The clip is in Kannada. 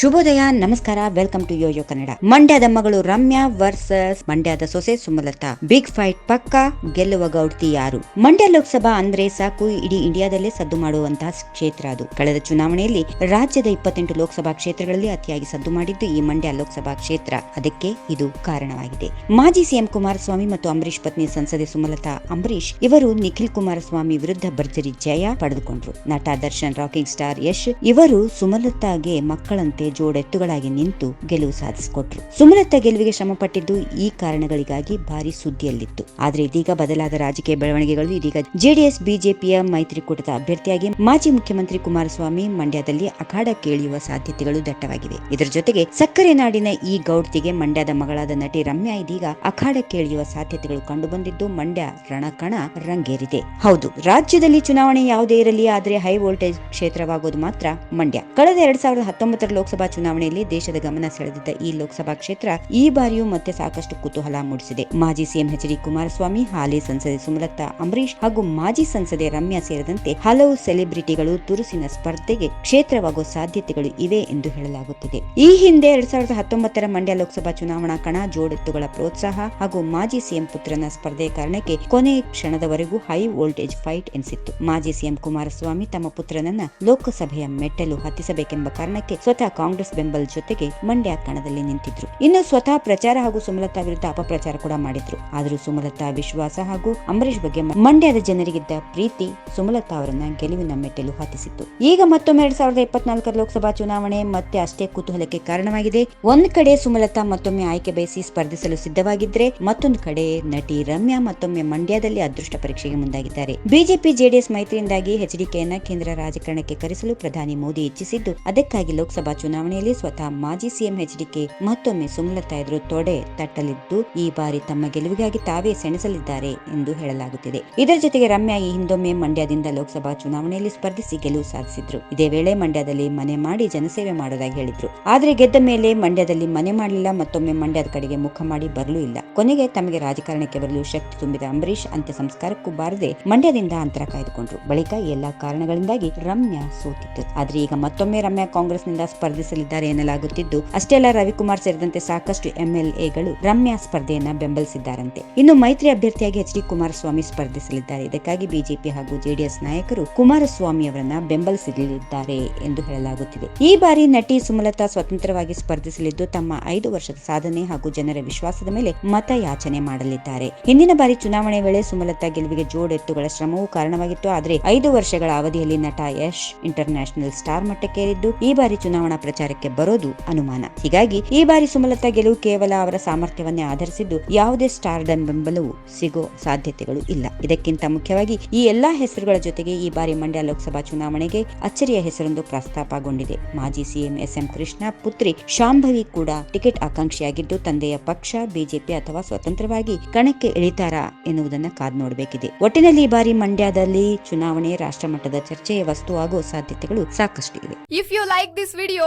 ಶುಭೋದಯ, ನಮಸ್ಕಾರ ವೆಲ್ಕಮ್ ಟು ಯೋಯೋ ಕನ್ನಡ ಮಂಡ್ಯದ ಮಗಳು ರಮ್ಯಾ ವರ್ಸಸ್ ಮಂಡ್ಯದ ಸೊಸೆ ಸುಮಲತಾ. ಬಿಗ್ ಫೈಟ್ ಪಕ್ಕ, ಗೆಲ್ಲುವ ಗೌಡ್ತಿ ಯಾರು? ಮಂಡ್ಯ ಲೋಕಸಭಾ ಅಂದ್ರೆ ಸಾಕು, ಇಡೀ ಇಂಡಿಯಾದಲ್ಲೇ ಸದ್ದು ಮಾಡುವಂತಹ ಕ್ಷೇತ್ರ ಅದು. ಕಳೆದ ಚುನಾವಣೆಯಲ್ಲಿ ರಾಜ್ಯದ ಇಪ್ಪತ್ತೆಂಟು ಲೋಕಸಭಾ ಕ್ಷೇತ್ರಗಳಲ್ಲಿ ಅತಿಯಾಗಿ ಸದ್ದು ಮಾಡಿದ್ದು ಈ ಮಂಡ್ಯ ಲೋಕಸಭಾ ಕ್ಷೇತ್ರ. ಅದಕ್ಕೆ ಇದು ಕಾರಣವಾಗಿದೆ. ಮಾಜಿ ಸಿಎಂ ಕುಮಾರಸ್ವಾಮಿ ಮತ್ತು ಅಂಬರೀಶ್ ಪತ್ನಿ ಸಂಸದೆ ಸುಮಲತಾ ಅಂಬರೀಶ್ ಇವರು ನಿಖಿಲ್ ಕುಮಾರಸ್ವಾಮಿ ವಿರುದ್ಧ ಭರ್ಜರಿ ಜಯ ಪಡೆದುಕೊಂಡ್ರು. ನಟ ದರ್ಶನ್ ರಾಕಿಂಗ್ ಸ್ಟಾರ್ ಯಶ್ ಇವರು ಸುಮಲತಾಗೆ ಮಕ್ಕಳಂತೆ ಜೋಡೆತ್ತುಗಳಾಗಿ ನಿಂತು ಗೆಲುವು ಸಾಧಿಸಿಕೊಟ್ರು. ಸುಮಲತಾ ಗೆಲುವಿಗೆ ಶ್ರಮ ಪಟ್ಟಿದ್ದು ಈ ಕಾರಣಗಳಿಗಾಗಿ ಭಾರಿ ಸುದ್ದಿಯಲ್ಲಿತ್ತು. ಆದ್ರೆ ಇದೀಗ ಬದಲಾದ ರಾಜಕೀಯ ಬೆಳವಣಿಗೆಗಳು ಇದೀಗ ಜೆಡಿಎಸ್, ಬಿಜೆಪಿಯ ಮೈತ್ರಿಕೂಟದ ಅಭ್ಯರ್ಥಿಯಾಗಿ ಮಾಜಿ ಮುಖ್ಯಮಂತ್ರಿ ಕುಮಾರಸ್ವಾಮಿ ಮಂಡ್ಯದಲ್ಲಿ ಅಖಾಡ ಕೇಳಿಯುವ ಸಾಧ್ಯತೆಗಳು ದಟ್ಟವಾಗಿವೆ. ಇದರ ಜೊತೆಗೆ ಸಕ್ಕರೆ ನಾಡಿನ ಈ ಗೌಡ್ತಿಗೆ ಮಂಡ್ಯದ ಮಗಳಾದ ನಟಿ ರಮ್ಯಾ ಇದೀಗ ಅಖಾಡ ಕೇಳಿಯುವ ಸಾಧ್ಯತೆಗಳು ಕಂಡುಬಂದಿದ್ದು ಮಂಡ್ಯ ರಣಕಣ ರಂಗೇರಿದೆ. ಹೌದು, ರಾಜ್ಯದಲ್ಲಿ ಚುನಾವಣೆ ಯಾವುದೇ ಇರಲಿ, ಆದರೆ ಹೈ ವೋಲ್ಟೇಜ್ ಕ್ಷೇತ್ರವಾಗೋದು ಮಾತ್ರ ಮಂಡ್ಯ. ಕಳೆದ ಎರಡ್ ಸಾವಿರದ ಹತ್ತೊಂಬತ್ತರ ಲೋಕಸಭಾ ಚುನಾವಣೆಯಲ್ಲಿ ದೇಶದ ಗಮನ ಸೆಳೆದಿದ್ದ ಈ ಲೋಕಸಭಾ ಕ್ಷೇತ್ರ ಈ ಬಾರಿಯೂ ಮತ್ತೆ ಸಾಕಷ್ಟು ಕುತೂಹಲ ಮೂಡಿಸಿದೆ. ಮಾಜಿ ಸಿಎಂ ಎಚ್ ಡಿ ಕುಮಾರಸ್ವಾಮಿ, ಹಾಲಿ ಸಂಸದೆ ಸುಮಲತಾ ಅಂಬರೀಶ್ ಹಾಗೂ ಮಾಜಿ ಸಂಸದೆ ರಮ್ಯಾ ಸೇರಿದಂತೆ ಹಲವು ಸೆಲೆಬ್ರಿಟಿಗಳು ತುರುಸಿನ ಸ್ಪರ್ಧೆಗೆ ಕ್ಷೇತ್ರವಾಗುವ ಸಾಧ್ಯತೆಗಳು ಇವೆ ಎಂದು ಹೇಳಲಾಗುತ್ತಿದೆ. ಈ ಹಿಂದೆ ಎರಡ್ ಸಾವಿರದ ಹತ್ತೊಂಬತ್ತರ ಮಂಡ್ಯ ಲೋಕಸಭಾ ಚುನಾವಣಾ ಕಣ ಜೋಡೆತ್ತುಗಳ ಪ್ರೋತ್ಸಾಹ ಹಾಗೂ ಮಾಜಿ ಸಿಎಂ ಪುತ್ರನ ಸ್ಪರ್ಧೆ ಕಾರಣಕ್ಕೆ ಕೊನೆ ಕ್ಷಣದವರೆಗೂ ಹೈ ವೋಲ್ಟೇಜ್ ಫೈಟ್ ಎನಿಸಿತ್ತು. ಮಾಜಿ ಸಿಎಂ ಕುಮಾರಸ್ವಾಮಿ ತಮ್ಮ ಪುತ್ರನನ್ನ ಲೋಕಸಭೆಯ ಮೆಟ್ಟಲು ಹತ್ತಿಸಬೇಕೆಂಬ ಕಾರಣಕ್ಕೆ ಸ್ವತಃ ಕಾಂಗ್ರೆಸ್ ಬೆಂಬಲ ಜೊತೆಗೆ ಮಂಡ್ಯ ಕಣದಲ್ಲಿ ನಿಂತಿದ್ರು. ಇನ್ನು ಸ್ವತಃ ಪ್ರಚಾರ ಹಾಗೂ ಸುಮಲತಾ ವಿರುದ್ಧ ಅಪಪ್ರಚಾರ ಕೂಡ ಮಾಡಿದ್ರು. ಆದರೂ ಸುಮಲತಾ ವಿಶ್ವಾಸ ಹಾಗೂ ಅಂಬರೀಷ್ ಬಗ್ಗೆ ಮಂಡ್ಯದ ಜನರಿಗಿದ್ದ ಪ್ರೀತಿ ಸುಮಲತಾ ಅವರನ್ನ ಗೆಲುವಿನ ಮೆಟ್ಟಲು ಹತ್ತಿಸಿತ್ತು ಈಗ ಮತ್ತೊಮ್ಮೆ ಎರಡ್ ಸಾವಿರದ ಇಪ್ಪತ್ನಾಲ್ಕರ ಲೋಕಸಭಾ ಚುನಾವಣೆ ಮತ್ತೆ ಅಷ್ಟೇ ಕುತೂಹಲಕ್ಕೆ ಕಾರಣವಾಗಿದೆ. ಒಂದ್ ಕಡೆ ಸುಮಲತಾ ಮತ್ತೊಮ್ಮೆ ಆಯ್ಕೆ ಬಯಸಿ ಸ್ಪರ್ಧಿಸಲು ಸಿದ್ಧವಾಗಿದ್ರೆ ಮತ್ತೊಂದು ಕಡೆ ನಟಿ ರಮ್ಯಾ ಮತ್ತೊಮ್ಮೆ ಮಂಡ್ಯದಲ್ಲಿ ಅದೃಷ್ಟ ಪರೀಕ್ಷೆಗೆ ಮುಂದಾಗಿದ್ದಾರೆ. ಬಿಜೆಪಿ, ಜೆಡಿಎಸ್ ಮೈತ್ರಿಯಿಂದಾಗಿ ಎಚ್ಡಿಕೆಯನ್ನ ಕೇಂದ್ರ ರಾಜಕಾರಣಕ್ಕೆ ಕರೆಸಲು ಪ್ರಧಾನಿ ಮೋದಿ ಇಚ್ಛಿಸಿದ್ದು ಅದಕ್ಕಾಗಿ ಲೋಕಸಭಾ ಚುನಾವಣೆಯಲ್ಲಿ ಸ್ವತಃ ಮಾಜಿ ಸಿಎಂ ಎಚ್ಡಿಕೆ ಮತ್ತೊಮ್ಮೆ ಸುಮಲತಾ ಎದುರು ತೊಡೆ ತಟ್ಟಲಿದ್ದು ಈ ಬಾರಿ ತಮ್ಮ ಗೆಲುವಿಗಾಗಿ ತಾವೇ ಸೆಣಸಲಿದ್ದಾರೆ ಎಂದು ಹೇಳಲಾಗುತ್ತಿದೆ. ಇದರ ಜೊತೆಗೆ ರಮ್ಯಾ ಈ ಹಿಂದೊಮ್ಮೆ ಮಂಡ್ಯದಿಂದ ಲೋಕಸಭಾ ಚುನಾವಣೆಯಲ್ಲಿ ಸ್ಪರ್ಧಿಸಿ ಗೆಲುವು ಸಾಧಿಸಿದ್ರು. ಇದೇ ವೇಳೆ ಮಂಡ್ಯದಲ್ಲಿ ಮನೆ ಮಾಡಿ ಜನಸೇವೆ ಮಾಡೋದಾಗಿ ಹೇಳಿದ್ರು. ಆದರೆ ಗೆದ್ದ ಮೇಲೆ ಮಂಡ್ಯದಲ್ಲಿ ಮನೆ ಮಾಡಲಿಲ್ಲ, ಮತ್ತೊಮ್ಮೆ ಮಂಡ್ಯದ ಕಡೆಗೆ ಮುಖ ಮಾಡಿ ಬರಲೂ ಇಲ್ಲ. ಕೊನೆಗೆ ತಮಗೆ ರಾಜಕಾರಣಕ್ಕೆ ಬರಲು ಶಕ್ತಿ ತುಂಬಿದ ಅಂಬರೀಶ್ ಅಂತ್ಯ ಸಂಸ್ಕಾರಕ್ಕೂ ಬಾರದೆ ಮಂಡ್ಯದಿಂದ ಅಂತರ ಕಾಯ್ದುಕೊಂಡ್ರು. ಬಳಿಕ ಎಲ್ಲಾ ಕಾರಣಗಳಿಂದಾಗಿ ರಮ್ಯಾ ಸೋತಿತ್ತು. ಆದ್ರೆ ಈಗ ಮತ್ತೊಮ್ಮೆ ರಮ್ಯಾ ಕಾಂಗ್ರೆಸ್ನಿಂದ ಸ್ಪರ್ಧಿಸಲಿದ್ದಾರೆ ಎನ್ನಲಾಗುತ್ತಿದ್ದು, ಅಷ್ಟೇ ಅಲ್ಲ ರವಿಕುಮಾರ್ ಸೇರಿದಂತೆ ಸಾಕಷ್ಟು ಎಂಎಲ್ಎಗಳು ರಮ್ಯಾ ಸ್ಪರ್ಧೆಯನ್ನ ಬೆಂಬಲಿಸಿದ್ದಾರಂತೆ. ಇನ್ನು ಮೈತ್ರಿ ಅಭ್ಯರ್ಥಿಯಾಗಿ ಎಚ್ ಡಿ ಕುಮಾರಸ್ವಾಮಿ ಸ್ಪರ್ಧಿಸಲಿದ್ದಾರೆ. ಇದಕ್ಕಾಗಿ ಬಿಜೆಪಿ ಹಾಗೂ ಜೆಡಿಎಸ್ ನಾಯಕರು ಕುಮಾರಸ್ವಾಮಿ ಅವರನ್ನ ಬೆಂಬಲಿಸಲಿದ್ದಾರೆ ಎಂದು ಹೇಳಲಾಗುತ್ತಿದೆ. ಈ ಬಾರಿ ನಟಿ ಸುಮಲತಾ ಸ್ವತಂತ್ರವಾಗಿ ಸ್ಪರ್ಧಿಸಲಿದ್ದು, ತಮ್ಮ ಐದು ವರ್ಷದ ಸಾಧನೆ ಹಾಗೂ ಜನರ ವಿಶ್ವಾಸದ ಮೇಲೆ ಮತ ಯಾಚನೆ ಮಾಡಲಿದ್ದಾರೆ. ಹಿಂದಿನ ಬಾರಿ ಚುನಾವಣೆ ವೇಳೆ ಸುಮಲತಾ ಗೆಲುವಿಗೆ ಜೋಡೆತ್ತುಗಳ ಶ್ರಮವೂ ಕಾರಣವಾಗಿತ್ತು. ಆದರೆ ಐದು ವರ್ಷಗಳ ಅವಧಿಯಲ್ಲಿ ನಟ ಯಶ್ ಇಂಟರ್ ನ್ಯಾಷನಲ್ ಸ್ಟಾರ್ ಮಟ್ಟಕ್ಕೇರಿದ್ದು, ಈ ಬಾರಿ ಚುನಾವಣಾ ಪ್ರಚಾರಕ್ಕೆ ಬರೋದು ಅನುಮಾನ. ಹೀಗಾಗಿ ಈ ಬಾರಿ ಸುಮಲತಾ ಗೆಲುವು ಕೇವಲ ಅವರ ಸಾಮರ್ಥ್ಯವನ್ನೇ ಆಧರಿಸಿದ್ದು ಯಾವುದೇ ಸ್ಟಾರ್ಡಮ್ ಬೆಂಬಲವು ಸಿಗೋ ಸಾಧ್ಯತೆಗಳು ಇಲ್ಲ. ಇದಕ್ಕಿಂತ ಮುಖ್ಯವಾಗಿ ಈ ಎಲ್ಲಾ ಹೆಸರುಗಳ ಜೊತೆಗೆ ಈ ಬಾರಿ ಮಂಡ್ಯ ಲೋಕಸಭಾ ಚುನಾವಣೆಗೆ ಅಚ್ಚರಿಯ ಹೆಸರೊಂದು ಪ್ರಸ್ತಾಪಗೊಂಡಿದೆ. ಮಾಜಿ ಸಿಎಂ ಎಸ್ಎಂ ಕೃಷ್ಣ ಪುತ್ರಿ ಶಾಂಭವಿ ಕೂಡ ಟಿಕೆಟ್ ಆಕಾಂಕ್ಷಿಯಾಗಿದ್ದು ತಂದೆಯ ಪಕ್ಷ, ಬಿಜೆಪಿ ಅಥವಾ ಸ್ವತಂತ್ರವಾಗಿ ಕಣಕ್ಕೆ ಇಳಿತಾರಾ ಎನ್ನುವುದನ್ನು ಕಾದ್ ನೋಡಬೇಕಿದೆ. ಒಟ್ಟಿನಲ್ಲಿ ಈ ಬಾರಿ ಮಂಡ್ಯದಲ್ಲಿ ಚುನಾವಣೆ ರಾಷ್ಟ್ರಮಟ್ಟದ ಚರ್ಚೆಯ ವಸ್ತು ಆಗುವ ಸಾಧ್ಯತೆಗಳು ಸಾಕಷ್ಟು ಇವೆ if you like this video